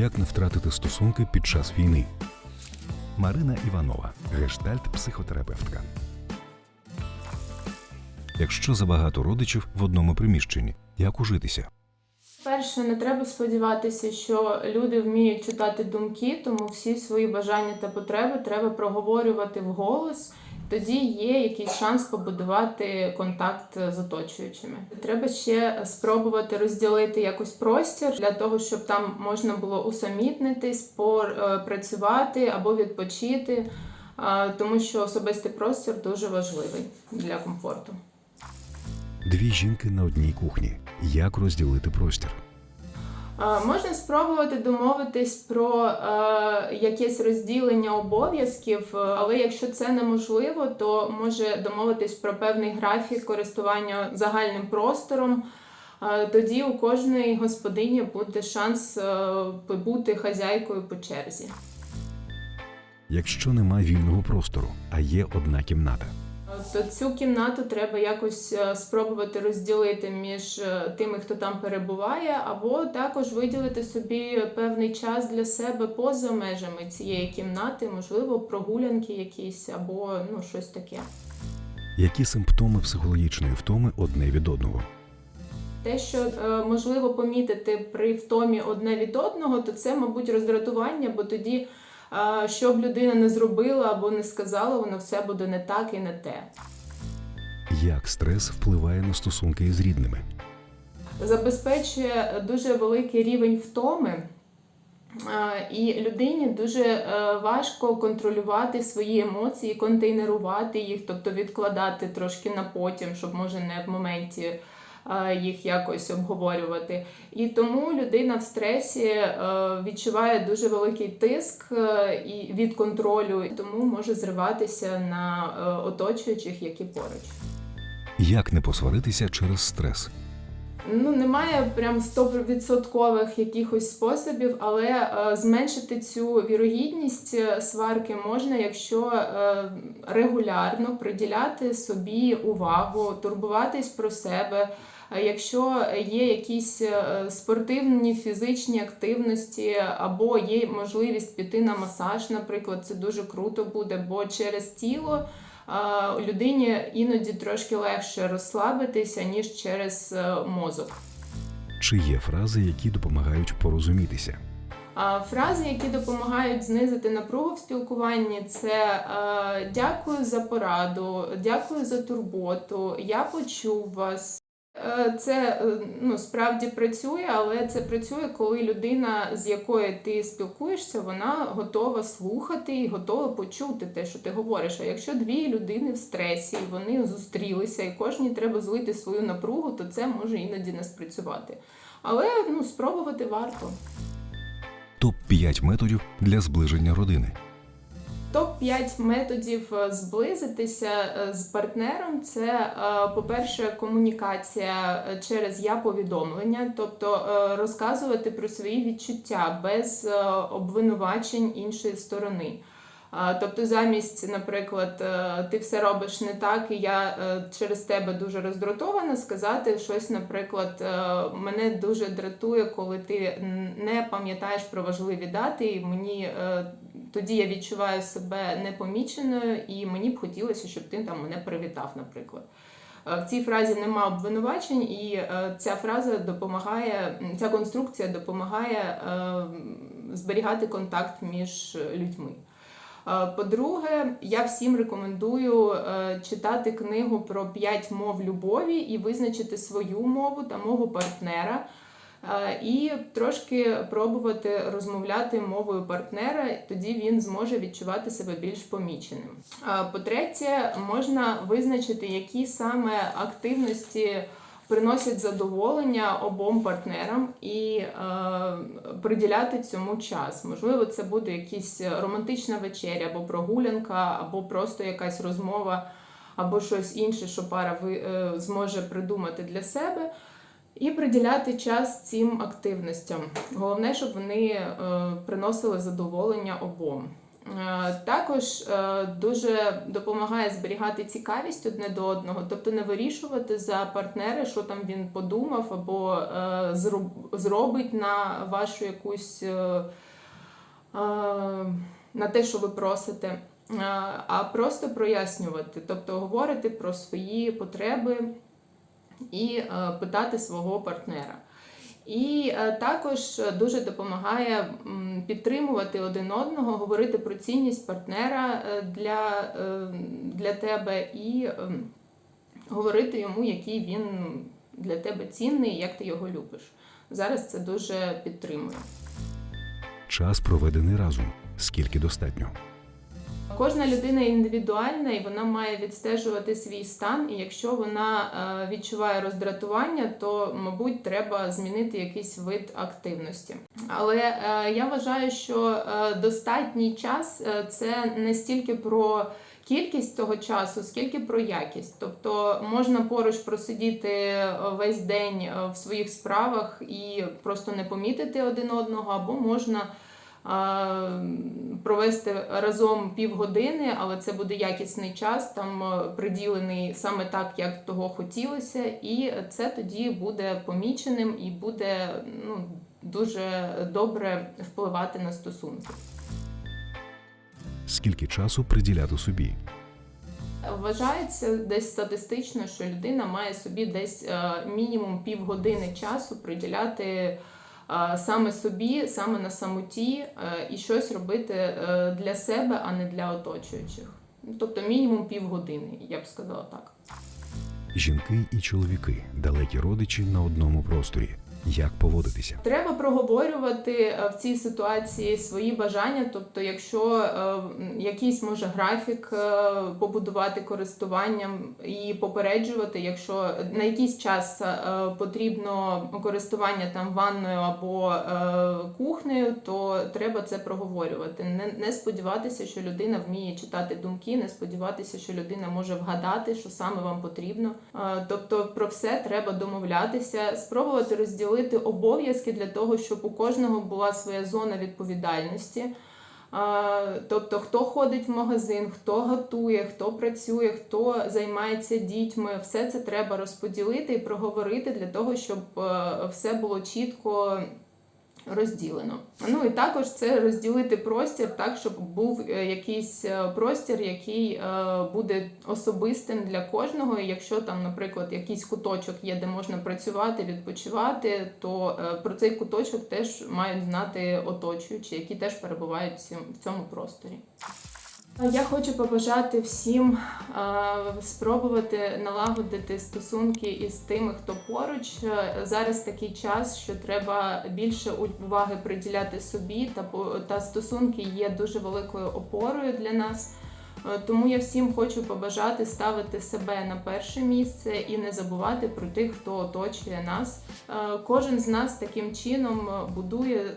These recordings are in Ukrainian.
Як не втратити стосунки під час війни? Марина Іванова, гештальт-психотерапевтка. Якщо забагато родичів в одному приміщенні, як ужитися? Перше, не треба сподіватися, що люди вміють читати думки, тому всі свої бажання та потреби треба проговорювати вголос. Тоді є якийсь шанс побудувати контакт з оточуючими. Треба ще спробувати розділити якось простір для того, щоб там можна було усамітнитись, попрацювати або відпочити, тому що особистий простір дуже важливий для комфорту. Дві жінки на одній кухні. Як розділити простір? Можна спробувати домовитись про е, якесь розділення обов'язків, е, але якщо це неможливо, то може домовитись про певний графік користування загальним простором. Е, Тоді у кожної господині буде шанс е, побути хазяйкою по черзі. Якщо нема вільного простору, а є одна кімната. То цю кімнату треба якось е, спробувати розділити між е, тими, хто там перебуває, або також виділити собі певний час для себе поза межами цієї кімнати, можливо, прогулянки якісь або ну щось таке. Які симптоми психологічної втоми одне від одного? Те, що е, можливо помітити при втомі одне від одного, то це, мабуть, роздратування, бо тоді, що б людина не зробила або не сказала, воно все буде не так і не те. Як стрес впливає на стосунки із рідними? забезпечує дуже великий рівень втоми. І людині дуже е, важко контролювати свої емоції, контейнерувати їх, тобто відкладати трошки на потім, щоб може не в моменті їх якось обговорювати. І тому людина в стресі е, відчуває дуже великий тиск е, від контролю, і тому може зриватися на е, оточуючих, які поруч. Як не посваритися через стрес? Ну, немає прям стовідсоткових якихось способів, але е, зменшити цю вірогідність е, сварки можна, якщо е, регулярно приділяти собі увагу, турбуватись про себе. Е, Якщо є якісь е, спортивні фізичні активності, або є можливість піти на масаж, наприклад, це дуже круто буде, бо через тіло людині іноді трошки легше розслабитися, ніж через е, мозок. Чи є фрази, які допомагають порозумітися? Фрази, які допомагають знизити напругу в спілкуванні, це е, дякую за пораду, дякую за турботу, я почув вас. Е, Це е, ну, справді працює, але це працює, коли людина, з якою ти спілкуєшся, вона готова слухати і готова почути те, що ти говориш. А якщо дві людини в стресі, вони зустрілися, і кожній треба злити свою напругу, то це може іноді не спрацювати. Але ну, спробувати варто. Топ-5 методів для зближення родини. Топ-5 методів е, зблизитися е, з партнером це, е, по-перше, комунікація через я-повідомлення, тобто е, розказувати про свої відчуття без обвинувачень іншої сторони. Тобто, замість, наприклад, ти все робиш не так, і я через тебе дуже роздратована, сказати щось, наприклад, мене дуже дратує, коли ти не пам'ятаєш про важливі дати, і мені тоді я відчуваю себе непоміченою, і мені б хотілося, щоб ти там мене привітав, наприклад. Е, В цій фразі нема обвинувачень, і е, ця фраза допомагає, ця конструкція допомагає е, зберігати контакт між людьми. По-друге, я всім рекомендую читати книгу про п'ять мов любові і визначити свою мову та мову партнера. І трошки пробувати розмовляти мовою партнера, тоді він зможе відчувати себе більш поміченим. По-третє, можна визначити, які саме активності приносять задоволення обом партнерам і е, приділяти цьому час. Можливо, це буде якась романтична вечеря, або прогулянка, або просто якась розмова, або щось інше, що пара ви, е, зможе придумати для себе. І приділяти час цим активностям. Головне, щоб вони е, приносили задоволення обом. Е, Також е, дуже допомагає зберігати цікавість одне до одного, тобто не вирішувати за партнера, що там він подумав або зробить на вашу якусь на те, що ви просите, а просто прояснювати, тобто говорити про свої потреби і е, питати свого партнера. І е, також дуже допомагає підтримувати один одного, говорити про цінність партнера е, для, для тебе і ем, говорити йому, який він для тебе цінний, як ти його любиш. Зараз це дуже підтримує. Час проведений разом. Скільки достатньо? Кожна людина індивідуальна і вона має відстежувати свій стан. І якщо вона е, відчуває роздратування, то мабуть треба змінити якийсь вид активності. Але е, я вважаю, що е, достатній час це не стільки про. Кількість цього часу, скільки про якість. Тобто можна поруч просидіти весь день в своїх справах і просто не помітити один одного, або можна провести разом півгодини, але це буде якісний час, там е, приділений саме так, як того хотілося, і це тоді буде поміченим і буде ну, дуже добре впливати на стосунки. Скільки часу приділяти собі? Вважається десь статистично, що людина має собі десь е, мінімум півгодини часу приділяти саме собі, саме на самоті е, і щось робити е, для себе, а не для оточуючих. Тобто мінімум півгодини, я б сказала так. Жінки і чоловіки, далекі родичі на одному просторі. Як поводитися? Треба проговорювати е, в цій ситуації свої бажання. Тобто, якщо е, якийсь може графік е, побудувати користуванням і попереджувати, якщо на якийсь час потрібно користування там ванною або кухнею, то треба це проговорювати. Не, не сподіватися, що людина вміє читати думки, не сподіватися, що людина може вгадати, що саме вам потрібно. Тобто про все треба домовлятися, спробувати розділити обов'язки для того, щоб у кожного була своя зона відповідальності. Тобто, хто ходить в магазин, хто готує, хто працює, хто займається дітьми, все це треба розподілити і проговорити для того, щоб е, все було чітко розділено. Ну і також це розділити простір так, щоб був е, якийсь е, простір, який е, буде особистим для кожного. І якщо там, наприклад, якийсь куточок є, де можна працювати, відпочивати, то про цей куточок теж мають знати оточуючі, які теж перебувають в цьому просторі. Я хочу побажати всім е, спробувати налагодити стосунки із тими, хто поруч. Е, Зараз такий час, що треба більше уваги приділяти собі, та та стосунки є дуже великою опорою для нас. Е, Тому я всім хочу побажати ставити себе на перше місце і не забувати про тих, хто оточує нас. Кожен з нас таким чином будує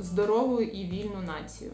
здорову і вільну націю.